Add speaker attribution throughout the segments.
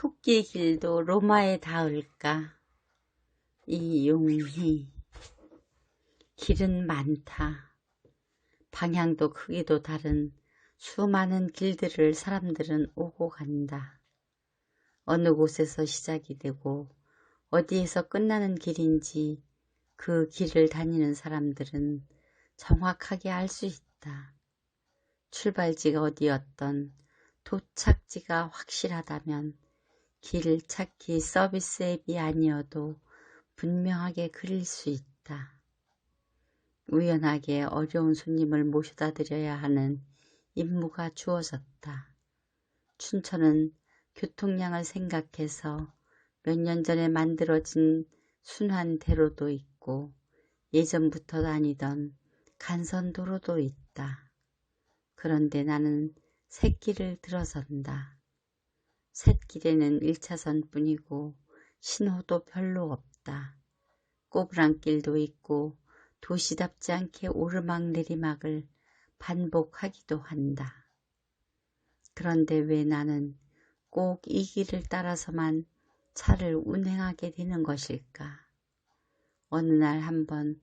Speaker 1: 토끼 길도 로마에 닿을까? 이용희 길은 많다. 방향도 크기도 다른 수많은 길들을 사람들은 오고 간다. 어느 곳에서 시작이 되고 어디에서 끝나는 길인지 그 길을 다니는 사람들은 정확하게 알 수 있다. 출발지가 어디였던 도착지가 확실하다면 길 찾기 서비스 앱이 아니어도 분명하게 그릴 수 있다. 우연하게 어려운 손님을 모셔다 드려야 하는 임무가 주어졌다. 춘천은 교통량을 생각해서 몇 년 전에 만들어진 순환대로도 있고 예전부터 다니던 간선도로도 있다. 그런데 나는 샛길을 들어선다. 샛길에는 1차선 뿐이고 신호도 별로 없다. 꼬부랑길도 있고 도시답지 않게 오르막 내리막을 반복하기도 한다. 그런데 왜 나는 꼭 이 길을 따라서만 차를 운행하게 되는 것일까? 어느 날 한번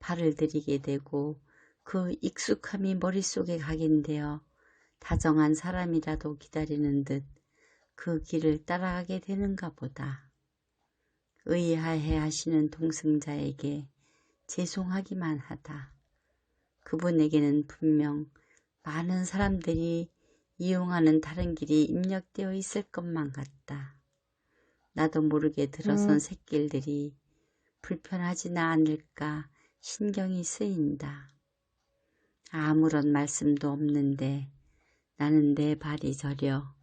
Speaker 1: 발을 들이게 되고 그 익숙함이 머릿속에 각인되어 다정한 사람이라도 기다리는 듯 그 길을 따라가게 되는가 보다. 의아해 하시는 동승자에게 죄송하기만 하다. 그분에게는 분명 많은 사람들이 이용하는 다른 길이 입력되어 있을 것만 같다. 나도 모르게 들어선
Speaker 2: 음.
Speaker 1: 샛길들이 불편하지나 않을까 신경이 쓰인다. 아무런 말씀도 없는데 나는 내 발이 저려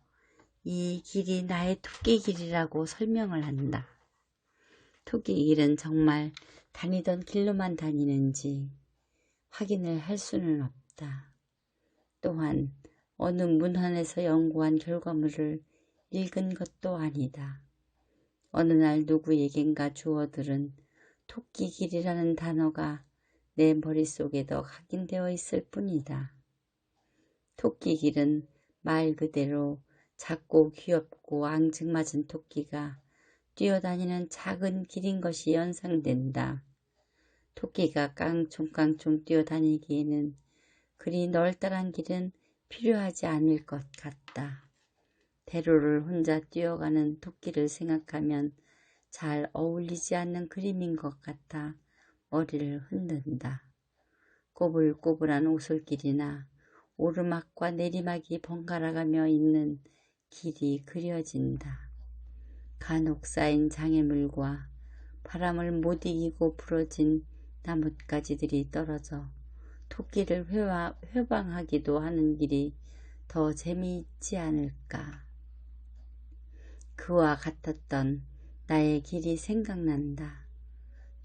Speaker 1: 이 길이 나의 토끼 길이라고 설명을 한다. 토끼 길은 정말 다니던 길로만 다니는지 확인을 할 수는 없다. 또한 어느 문헌에서 연구한 결과물을 읽은 것도 아니다. 어느 날 누구에겐가 주어들은 토끼 길이라는 단어가 내 머릿속에도 각인되어 있을 뿐이다. 토끼 길은 말 그대로 작고 귀엽고 앙증맞은 토끼가 뛰어다니는 작은 길인 것이 연상된다. 토끼가 깡총깡총 뛰어다니기에는 그리 널따란 길은 필요하지 않을 것 같다. 대로를 혼자 뛰어가는 토끼를 생각하면 잘 어울리지 않는 그림인 것 같아 머리를 흔든다. 꼬불꼬불한 오솔길이나 오르막과 내리막이 번갈아가며 있는 길이 그려진다. 간혹 쌓인 장애물과 바람을 못 이기고 부러진 나뭇가지들이 떨어져 토끼를 회화, 회방하기도 하는 길이 더 재미있지 않을까. 그와 같았던 나의 길이 생각난다.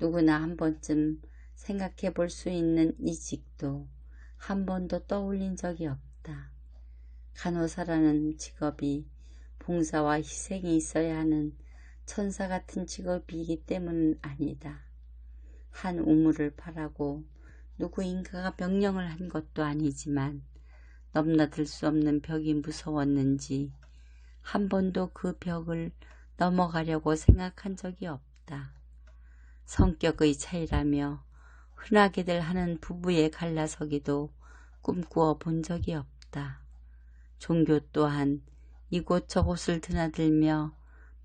Speaker 1: 누구나 한 번쯤 생각해 볼 수 있는 이 직도 한 번도 떠올린 적이 없다. 간호사라는 직업이 봉사와 희생이 있어야 하는 천사 같은 직업이기 때문은 아니다. 한 우물을 파라고 누구인가가 명령을 한 것도 아니지만 넘나들 수 없는 벽이 무서웠는지 한 번도 그 벽을 넘어가려고 생각한 적이 없다. 성격의 차이라며 흔하게들 하는 부부의 갈라서기도 꿈꾸어 본 적이 없다. 종교 또한 이곳 저곳을 드나들며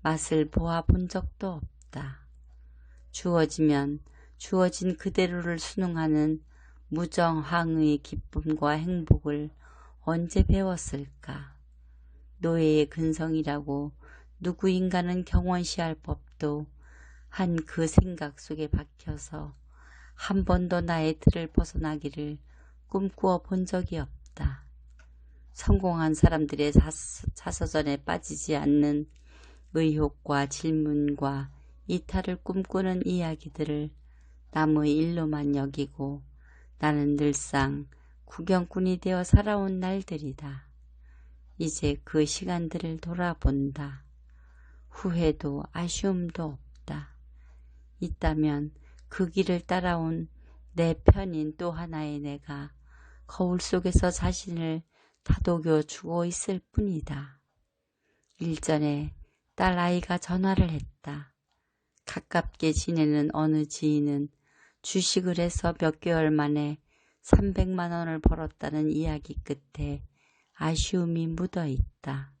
Speaker 1: 맛을 보아 본 적도 없다. 주어지면 주어진 그대로를 순응하는 무정황의 기쁨과 행복을 언제 배웠을까? 노예의 근성이라고 누구인가는 경원시할 법도 한 그 생각 속에 박혀서 한 번도 나의 틀을 벗어나기를 꿈꾸어 본 적이 없다. 성공한 사람들의 자서전에 빠지지 않는 의혹과 질문과 이탈을 꿈꾸는 이야기들을 남의 일로만 여기고 나는 늘상 구경꾼이 되어 살아온 날들이다. 이제 그 시간들을 돌아본다. 후회도 아쉬움도 없다. 있다면 그 길을 따라온 내 편인 또 하나의 내가 거울 속에서 자신을 다독여 주고 있을 뿐이다. 일전에 딸 아이가 전화를 했다. 가깝게 지내는 어느 지인은 주식을 해서 몇 개월 만에 300만 원을 벌었다는 이야기 끝에 아쉬움이 묻어 있다.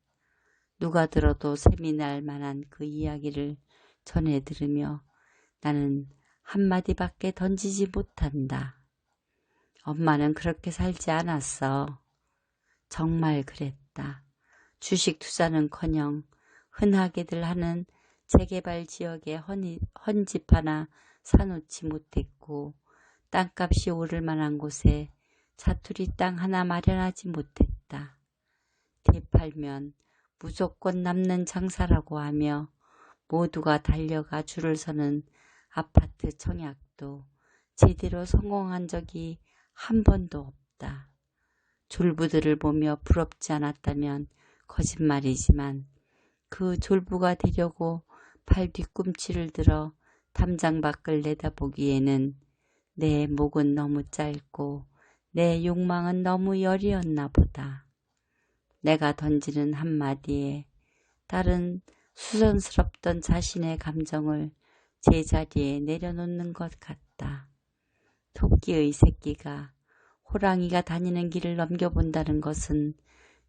Speaker 1: 누가 들어도 셈이 날 만한 그 이야기를 전해 들으며 나는 한마디밖에 던지지 못한다. 엄마는 그렇게 살지 않았어. 정말 그랬다. 주식 투자는커녕 흔하게들 하는 재개발 지역에 헌, 헌집 하나 사놓지 못했고 땅값이 오를 만한 곳에 자투리 땅 하나 마련하지 못했다. 대팔면 무조건 남는 장사라고 하며 모두가 달려가 줄을 서는 아파트 청약도 제대로 성공한 적이 한 번도 없다. 졸부들을 보며 부럽지 않았다면 거짓말이지만 그 졸부가 되려고 발 뒤꿈치를 들어 담장 밖을 내다보기에는 내 목은 너무 짧고 내 욕망은 너무 여리었나 보다. 내가 던지는 한마디에 다른 수선스럽던 자신의 감정을 제자리에 내려놓는 것 같다. 토끼의 새끼가 호랑이가 다니는 길을 넘겨본다는 것은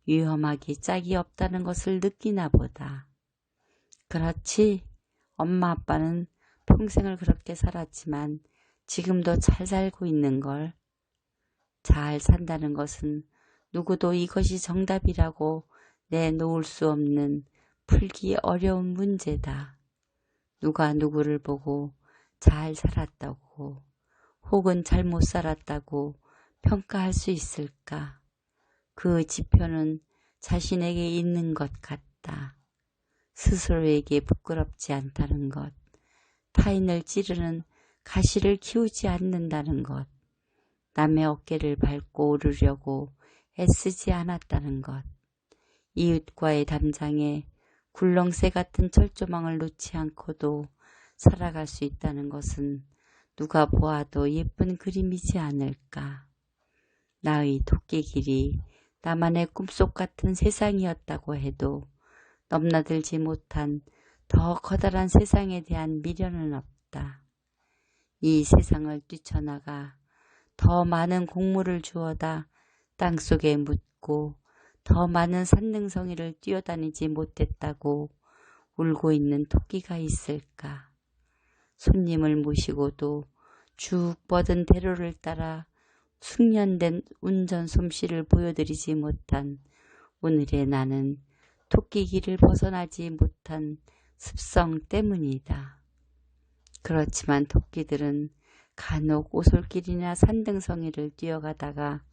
Speaker 1: 위험하기 짝이 없다는 것을 느끼나 보다. 그렇지. 엄마 아빠는 평생을 그렇게 살았지만 지금도 잘 살고 있는 걸. 잘 산다는 것은 누구도 이것이 정답이라고 내놓을 수 없는 풀기 어려운 문제다. 누가 누구를 보고 잘 살았다고 혹은 잘 못 살았다고 평가할 수 있을까? 그 지표는 자신에게 있는 것 같다. 스스로에게 부끄럽지 않다는 것, 타인을 찌르는 가시를 키우지 않는다는 것, 남의 어깨를 밟고 오르려고 애쓰지 않았다는 것, 이웃과의 담장에 굴렁쇠 같은 철조망을 놓지 않고도 살아갈 수 있다는 것은 누가 보아도 예쁜 그림이지 않을까. 나의 토끼 길이 나만의 꿈속 같은 세상이었다고 해도 넘나들지 못한 더 커다란 세상에 대한 미련은 없다. 이 세상을 뛰쳐나가 더 많은 곡물을 주어다 땅속에 묻고 더 많은 산능성이를 뛰어다니지 못했다고 울고 있는 토끼가 있을까. 손님을 모시고도 쭉 뻗은 대로를 따라 숙련된 운전 솜씨를 보여드리지 못한 오늘의 나는 토끼길을 벗어나지 못한 습성 때문이다. 그렇지만 토끼들은 간혹 오솔길이나 산등성이를 뛰어가다가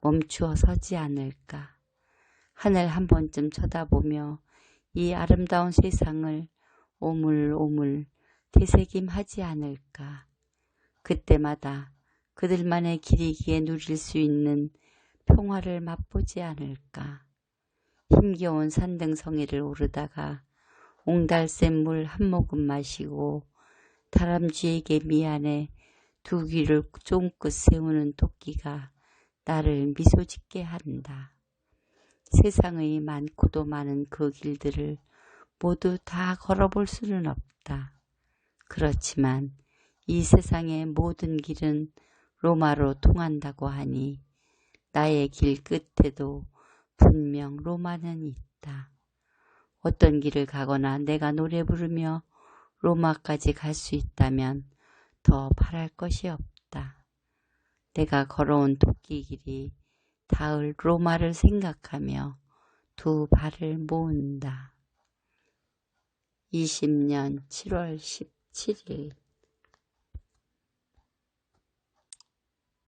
Speaker 1: 멈추어 서지 않을까. 하늘 한 번쯤 쳐다보며 이 아름다운 세상을 오물오물 되새김하지 않을까. 그때마다 그들만의 길이기에 누릴 수 있는 평화를 맛보지 않을까. 힘겨운 산등성이를 오르다가 옹달샘 물 한 모금 마시고 다람쥐에게 미안해 두 귀를 쫑긋 세우는 토끼가 나를 미소 짓게 한다. 세상의 많고도 많은 그 길들을 모두 다 걸어볼 수는 없다. 그렇지만 이 세상의 모든 길은 로마로 통한다고 하니 나의 길 끝에도 분명 로마는 있다. 어떤 길을 가거나 내가 노래 부르며 로마까지 갈 수 있다면 더 바랄 것이 없다. 내가 걸어온 토끼길이 닿을 로마를 생각하며 두 발을 모은다. 20년 7월 17일